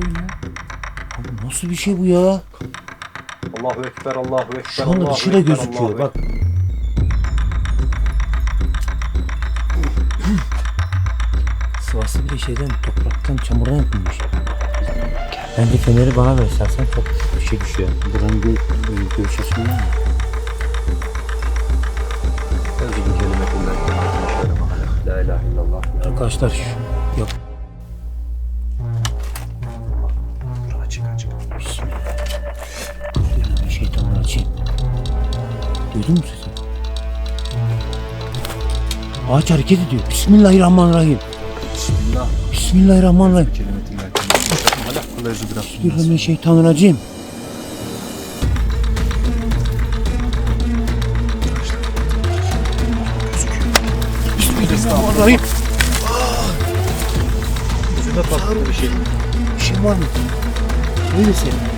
koyun ya. Abi nasıl bir şey bu ya? Allahu Ekber, Allahu Ekber, Şu anda Allahu dışı da Ekber, gözüküyor bak. Sıvası bile şeyden topraktan çamurdan yapılmış. Bence feneri bana ver istersen çok bir şey düşüyor. Buranın bir görüş açısından mı? Ekber. Ezgin Açık. Şeytanlarcıyım. Duydun mu sesi? Ağaç hareket ediyor. Bismillahirrahmanirrahim. Bismillah. Bismillahirrahmanirrahim. Bismillahirrahmanirrahim. Bismillahirrahmanirrahim. Yüzüne tatlı bir şey. Bir şey var mı? 不就行？